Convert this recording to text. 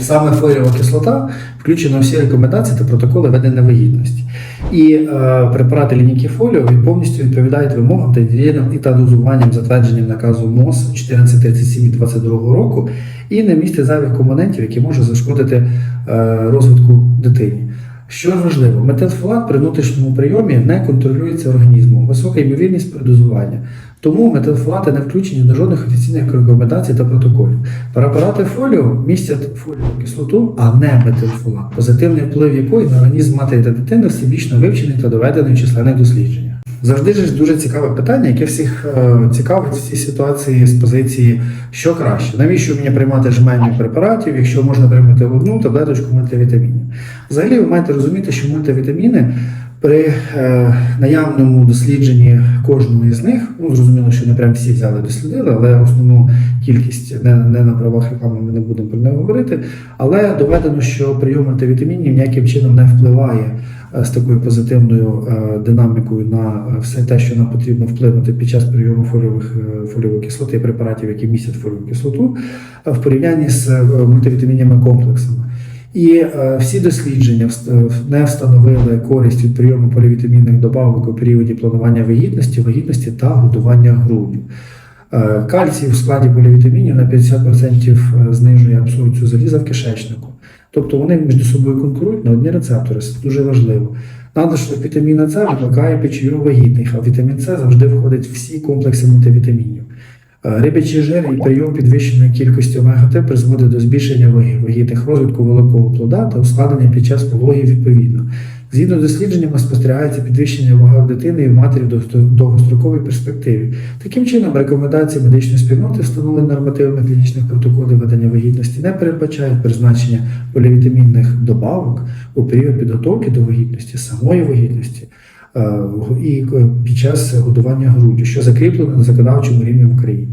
Саме фолієва кислота включена у всі рекомендації та протоколи ведення вагітності. І е, препарати лінійки фоліо повністю відповідають вимогам та діям і та дозуванням, затвердженням наказу МОЗ 1437 від 22 року, і не містить зайвих компонентів, які можуть зашкодити е, розвитку дитині. Що важливо, метилфолат при внутрішньому прийомі не контролюється організмом, висока ймовірність передозування. Тому метилфолати не включені до жодних офіційних рекомендацій та протоколів. Препарати фоліо містять фоліову кислоту, а не метилфолат, позитивний вплив якої на організм матері та дитини всебічно вивчений та доведений численних дослідженнях. Завжди ж дуже цікаве питання, яке всіх е, цікавить в цій ситуації з позиції, що краще. Навіщо мені приймати жменю препаратів, якщо можна приймати одну таблеточку мультивітамінів? Взагалі, ви маєте розуміти, що мультивітаміни при е, наявному дослідженні кожного із них, ну зрозуміло, що не прям всі взяли дослідили, але основну кількість не, не на правах реклами ми не будемо про неї говорити. Але доведено, що прийом мультивітамінів ніяким чином не впливає з такою позитивною е, динамікою на е, все те, що нам потрібно вплинути під час прийому фоліових е, фоліової кислоти препаратів, які містять фоліову кислоту, е, в порівнянні з е, мультивітамінними комплексами. І е, всі дослідження е, не встановили користь від прийому полівітамінних добавок у періоді планування вагітності, вагітності та годування груддю. Е, Кальцій в складі полівітамінів на 50% знижує абсорбцію заліза в кишечнику. Тобто вони між собою конкурують на одні рецептори. Це дуже важливо. Надлишок вітаміна С викликає печію вагітних, а вітамін С завжди входить в всі комплекси мультивітамінів. Рибячий жир і прийом підвищеної кількості омега-3 призводить до збільшення ваги, вагітних розвитку великого плода та ускладнення під час пологів відповідно. Згідно з дослідженнями, спостерігається підвищення ваги в дитини і в матері в довго- довгостроковій перспективі. Таким чином, рекомендації медичної спільноти, встановлені нормативами клінічних протоколів ведення вагітності, не передбачають призначення полівітамінних добавок у період підготовки до вагітності, самої вагітності і е, під час годування груддю, що закріплено на законодавчому рівні в Україні.